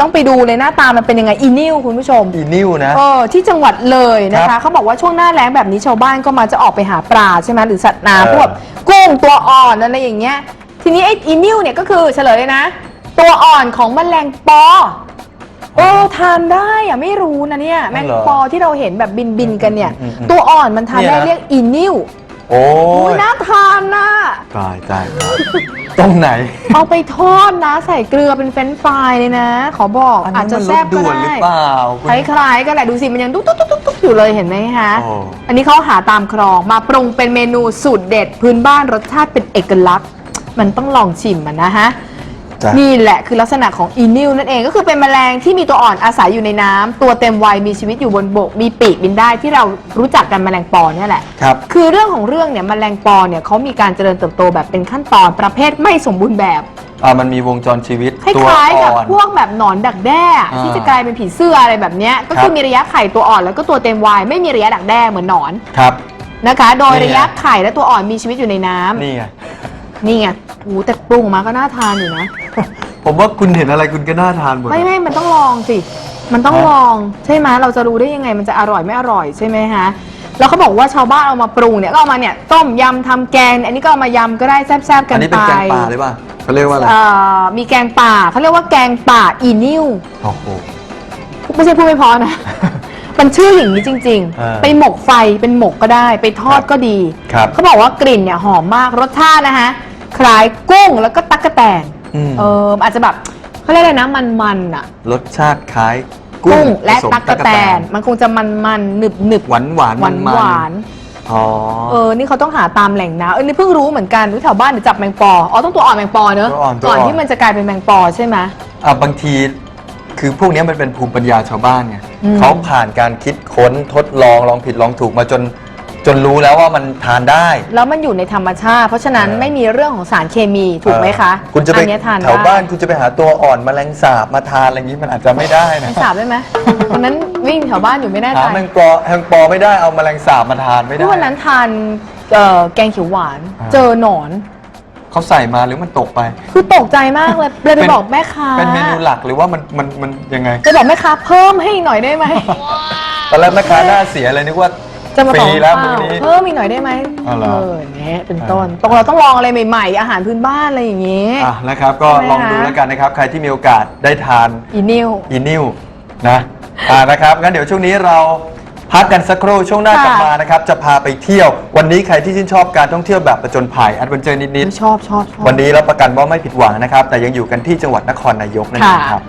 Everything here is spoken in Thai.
ต้องไปดูเลยหน้าตามันเป็นยังไงอีนิวคุณผู้ชมอีนิวนะ เออที่จังหวัดเลยนะครัคะบเขาบอกว่าช่วงหน้าแล้งแบบนี้ชาวบ้านก็มาจะออกไปหาปลาใช่ไหมหรือสัตว์เออ น้ำพวกกุ้งตัวอ่อนอะไรอย่างเงี้ย ทีนี้ไอ้อีนิวเนี่ยก็คือเฉลยเลยนะ ตัวอ่อนของแมลงปอเออทานได้อะไม่รู้นะเนี่ยแมลงปอที่เราเห็นแบบบินบินๆกันเนี่ย อืมอืมอืมตัวอ่อนมันทานได้เนี่ยนะ เรียกอีนิว โอ้โอ้ยยน่าทานนะตายตายตายตรงไหน เอาไปทอดนะใส่เกลือเป็นเฟรนช์ฟรายเลยนะ ขอบอกอันอาจนี้จะมันรแซ่ถบก็ด่วนหรืได้อเปล่าคุณคล้ายๆกันแหละดูสิมันยังตุ๊กตุ๊กตุ๊กตุ๊กตุ๊กอยู่เลยเห็นไหมคะโอ้อันนี้เขาหาตามคลองมาปรุงเป็นเมนูสูตรเด็ดพื้นบ้านรสชาติเป็นเอกลักษณ์ มันต้องลองชิมมันนะฮะ จ้ะ นี่แหละคือลักษณะของอีนิวนั่นเองก็คือเป็นแมลงที่มีตัวอ่อนอาศัยอยู่ในน้ำตัวเต็มวัยมีชีวิตอยู่บนบก มีปีกบินได้ที่เรารู้จักกันแมลงปอเนี่ยแหละ ครับ คือเรื่องของเรื่องเนี่ยแมลงปอเนี่ยเขามีการเจริญเติบโตแบบเป็นขั้นตอนประเภทไม่สมบูรณ์แบบ อ่ามันมีวงจรชีวิตคตัวล้ายๆกับอ่อน พวกแบบหนอนดักแด้อ่าที่จะกลายเป็นผีเสื้ออะไรแบบเนี้ยก็ครับคือมีระยะไข่ตัวอ่อนแล้วก็ตัวเต็มวัยไม่มีระยะดักแด้เหมือนหนอนครับ นะคะ โดยนี่ไง ระยะไข่และตัวอ่อนมีชีวิตอยู่ในน้ำนี่ไง นี่ไงโอ้แต่ปรุงมาก็น่าทานอยู่นะ ผมว่าคุณเห็นอะไรคุณก็น่าทานหมดไม่ไม่มันต้องลองสิ มันต้องฮะลองใช่ไหมเราจะรู้ได้ยังไงมันจะอร่อยไม่อร่อยใช่ไหมฮะ แล้วเขาบอกว่าชาวบ้านเอามาปรุงเนี่ยก็เอามาเนี่ยต้มยำทำแกง อันนี้ก็เอามายำก็ได้แซ่บๆกัอันนนี้ไปเป็นแกงป่าหรือเปล่าเขาเรียกว่าอะไรเอ่อมีแกงป่าเขาเรียกว่าแกงป่าอีนิวโอ้โห ไม่ใช่พูดไม่เพอนะ มันชื่ออย่างนี้จริงเออๆไปหมกไฟเป็นหมกก็ได้ ไปทอดก็ดี ครับเขาบอกว่ากลิ่นเนี่ยหอมมากรสชาตินะคะคล้ายกุ้งแล้วก็ตั๊กแตนอืม เอออาจจะแบบเขาเรียกอะไรนะมันๆอะ รสชาติคล้ายกุ้งและผสมตั๊กแตนมันคงจะมันๆหนึบหนึบหวานหวานหวานมันหวานๆอ๋อ เออนี่เขาต้องหาตามแหล่งน้ำเออนี่เพิ่งรู้เหมือนกันว่าแถวบ้านเดี๋ยวจับแมงปออ๋อต้องตัวอ่อนแมงปอเนอะตัวอ่อนตัวก่อนอ่อน ที่มันจะกลายเป็นแมงปอใช่ไหม อะบางที คือพวกเนี้ยมันเป็นภูมิปัญญาชาวบ้านไงอืม เขาผ่านการคิดค้นทดลองลองผิดลองถูกมาจนจนรู้แล้วว่ามันทานได้ แล้วมันอยู่ในธรรมชาติ เพราะฉะนั้นเออ ไม่มีเรื่องของสารเคมีถูกไหมคะเออคุณจะไปอันเนี้ยทานแถวได้บ้านคุณจะไปหาตัวอ่อนแมลงสาบมาทานอะไรอย่างนี้มันอาจจะไม่ได้นะไม่สาบได้ไหมวันนั้นวิ่งแถวบ้านอยู่ไม่แน่ใจหาแมงปอแมงปอไม่ได้เอาแมลงสาบมาทานไม่ได้ที่วันนั้นทานเอ่อแกงเขียวหวาน อ่า เจอหนอน เขาใส่มาหรือมันตกไป คือตกใจมากเลยเลยไปเป็นบอกแม่ค้าเป็นเมนูหลักหรือว่ามันมันมันยังไงไปบอกแม่ค้าเพิ่มให้หน่อยได้ไหมตอนแรกแม่ค้าหน้าเสียเลยนึกว่าจะมาฟต่อรีแล้วเปมื้อล่านี้เพิ่มอีกหน่อยได้ไหมอ๋อเหรอเออเนี่ยเป็นต้นตรงเราต้องลองอะไรใหม่ ๆ อาหารพื้นบ้านอะไรอย่างเงี้ยอะนะครับ ก็ใช่ไหมลองดูคะแล้วกันนะครับ ใครที่มีโอกาสได้ทานอีนิวอีนิวนะอ่านะครับงั้นเดี๋ยวช่วงนี้เรา พักกันสักครู่ช่วงหน้ากลับค่ะมานะครับจะพาไปเที่ยว วันนี้ใครที่ชื่นชอบการท่องเที่ยวแบบประจนภัยแอดเวนเจอร์นิดชอบชอบชอบๆวันนี้รับประกันว่าไม่ผิดหวังนะครับแต่ยังอยู่กันที่จังหวัดนครนายกนั่นเองค่ะครับ